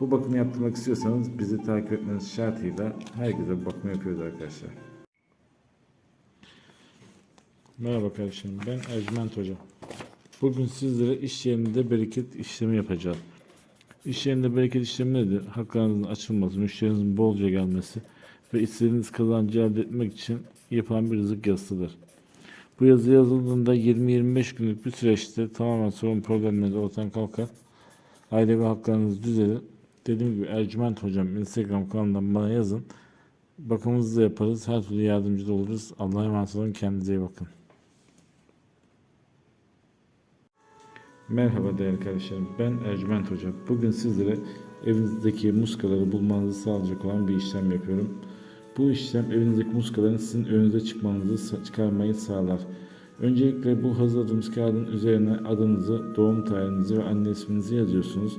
Bu bakımı yaptırmak istiyorsanız bizi takip etmeniz şartıyla herkese bu bakımı yapıyoruz arkadaşlar. Merhaba kardeşim ben Ercüment Hocam. Bugün sizlere iş yerinde bereket işlemi yapacağız. İş yerinde bereket işlemi nedir? Haklarınızın açılması, müşterinizin bolca gelmesi ve istediğiniz kazancı elde etmek için yapılan bir rızık yazısıdır. Bu yazı yazıldığında 20-25 günlük bir süreçte tamamen sorun problemleriniz ortadan kalkar. Aile ve haklarınız düzelir. Dediğim gibi Ercüment Hocam Instagram kanalından bana yazın. Bakımımızı da yaparız. Her türlü yardımcı da oluruz. Allah'a emanet olun. Kendinize iyi bakın. Merhaba değerli kardeşlerim. Ben Ercüment Hoca. Bugün sizlere evinizdeki muskaları bulmanızı sağlayacak olan bir işlem yapıyorum. Bu işlem evinizdeki muskaların sizin önünüze çıkmanızı çıkarmayı sağlar. Öncelikle bu hazırladığımız kağıdın üzerine adınızı, doğum tarihinizi ve anne isminizi yazıyorsunuz.